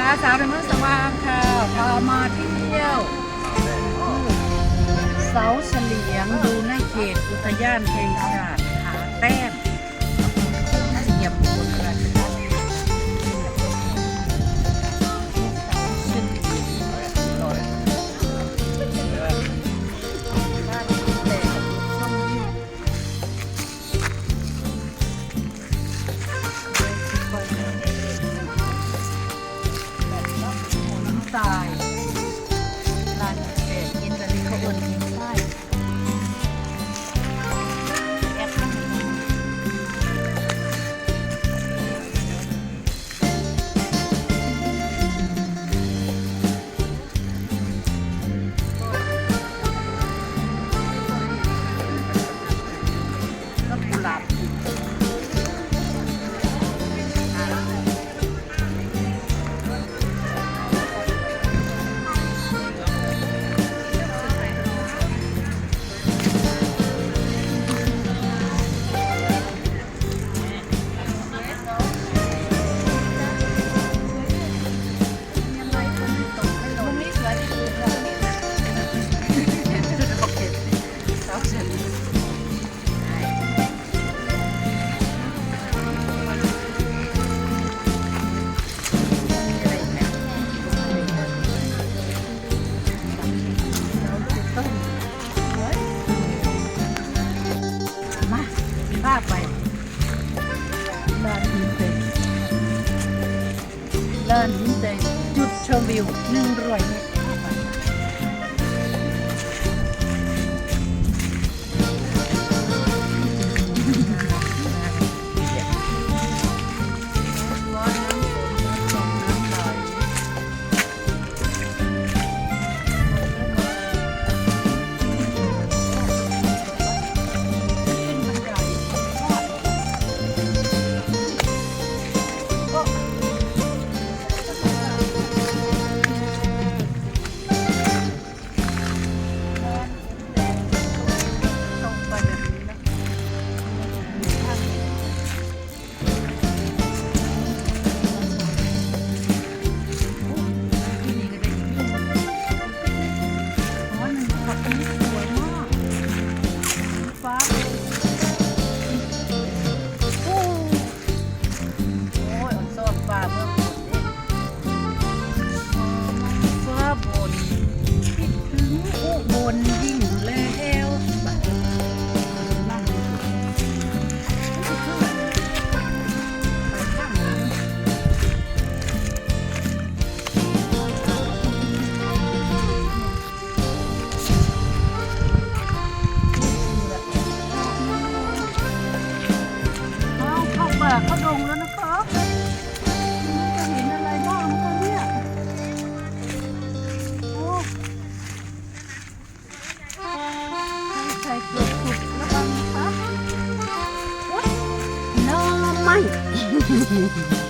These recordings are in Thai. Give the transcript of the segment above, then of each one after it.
าสาวในเมืองสว่างค่ะพามาเที่ยวเสาเฉลียงดูในเขตอุทยานแห่งชาติหาแต้มาไปลานหินเต็มลานหินเต็มจุดชมวิวหนึ่งร้ยเมตร Mm-hmm.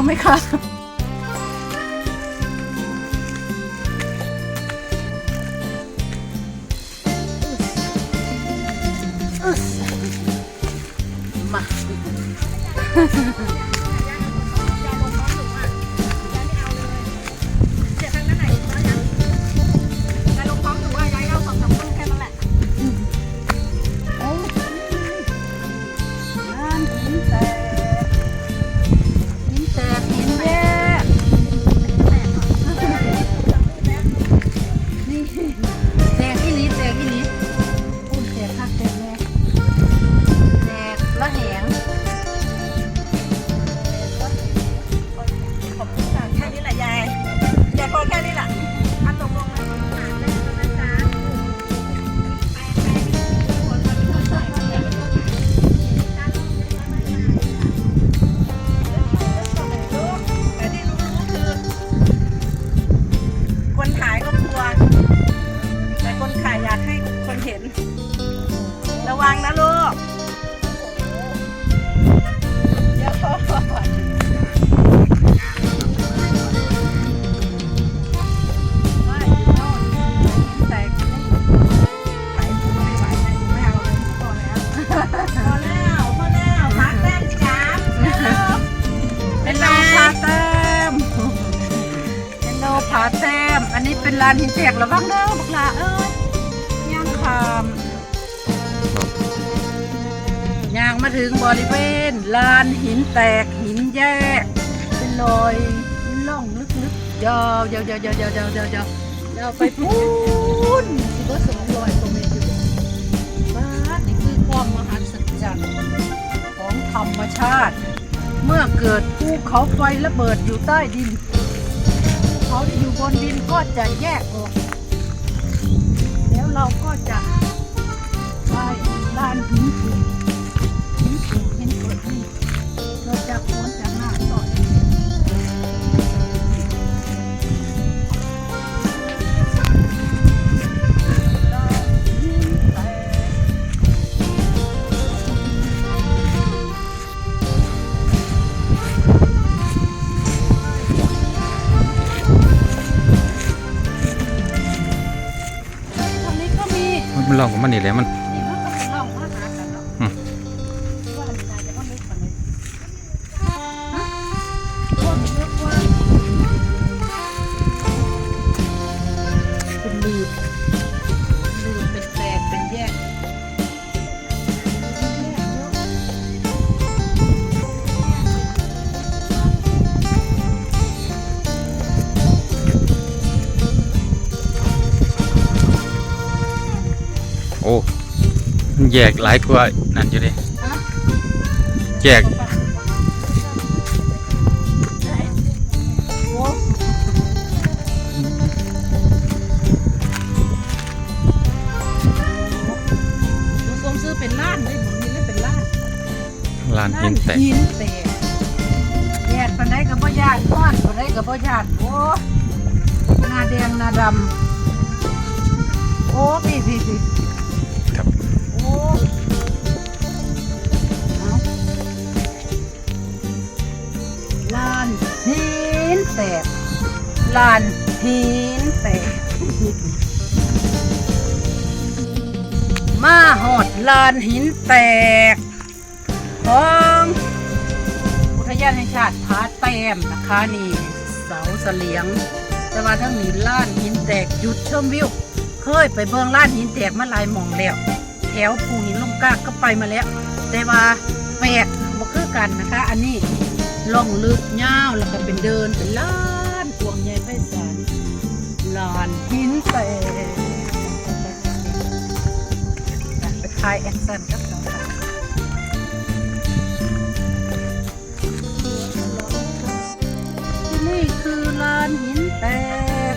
รู้ไหมคะมา ระวังเด้อบักหลาเอ้ยย่างคามย่างมาถึงบริเวณลานหินแตกหินแยก เป็นรอยล่องลึกๆยาวยาวยาวยาวยาวยาวยาวยาวยาวไปพูนสิว่าสองร้อยกว่าเมตรอยู่บ้านนี่คือความมหัศจรรย์ของธรรมชาติ เมื่อเกิดภูเขาไฟระเบิดอยู่ใต้ดินภูเขาที่อยู่บนดินก็จะแยกออก เราก็จะไปลานหินปูนหินปูนหินเกิดนี่ มันนี่แหละมัน มันแยกหลายกว่านั่นอยู่ดิฮะแยกโอ้ดูทรงซื้อเป็นล้านได้หมดนี่เลยเป็นล้านลานหินแตกหินแตกแยกปานใดกับพ่ญาติก้อนปานใดกับพ่ญาติโอ้หน้าแดงหน้าดำโอ้พี่พี่พี่ ลานหินแตกมาหอดลานหินแตก ของอุทยานแห่งชาติผาแต้มนะคะนี่เสาเสลียง แต่ว่าทั้งนี้ล้านหินแตกหยุดชมวิวเคยไปเบิ่งลานหินแตกมาหลายหมองแล้วแถวภูหินลงกล้าก็ไปมาแล้ว แต่ว่าแปลกบ่คือกันนะคะ อันนี้ล่องลึกยาวแล้วก็เป็นเดินเป็นลา ลานหินแตกไปถ่ายแอคชั่นครับน้องค่ะที่นี่คือลานหินแตก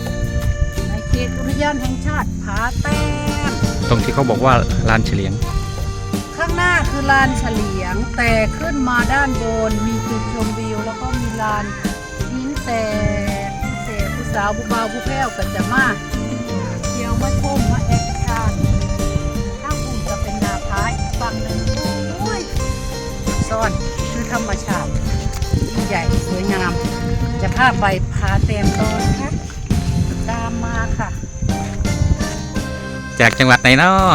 ในเขตอุทยานแห่งชาติผาแต้มตรงที่เขาบอกว่าลานเฉลียง ข้างหน้าคือลานเฉลียง แต่ขึ้นมาด้านบนมีจุดชมวิวแล้วก็มีลานหินแตกเสาวผู้บ่าวผู้แพ้วก็จะมาเที่ยวมาชมมาแอคชั่นข้างอุ่นจะเป็นนาพาอีกฝั่งหนึ่งโอ้ยซ่อนคือธรรมชาติยิ่งใหญ่สวยงาม จะพาไปพาเต็มตอนค่ะตามมาค่ะ จากจังหวัดไหนเนาะ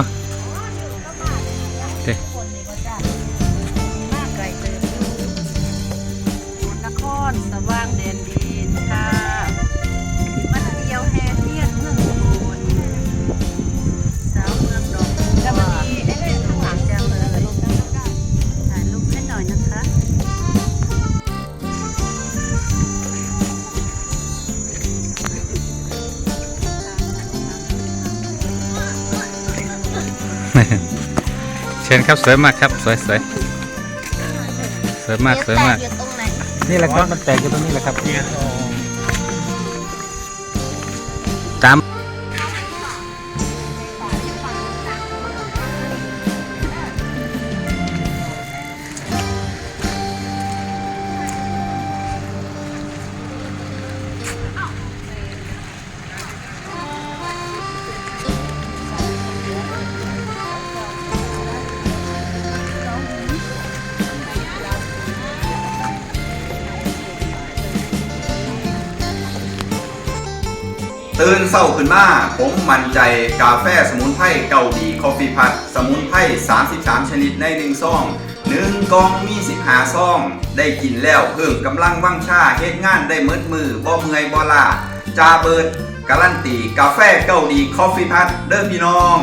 เชิญครับสวยมากครับสวยสวยสวยมากสวยมากอยู่ตรงไหนนี่แหละครับมันแตกอยู่ตรงนี้แหละครับ ตื่นเศร้าขึ้นมาผมมั่นใจกาแฟสมุนไพรเกาหลีคอฟฟี่พัดสมุนไพร33 ชนิดในหนึ่งซองหนึ่งกองมี15ซอง ได้กินแล้วเพิ่มกำลังว่างชาเฮ็ดงานได้มืดมือบ่เมื่อยบ่ลาจาเบิดการันตีกาแฟเกาหลีคอฟฟี่พัทเด้อพี่น้อง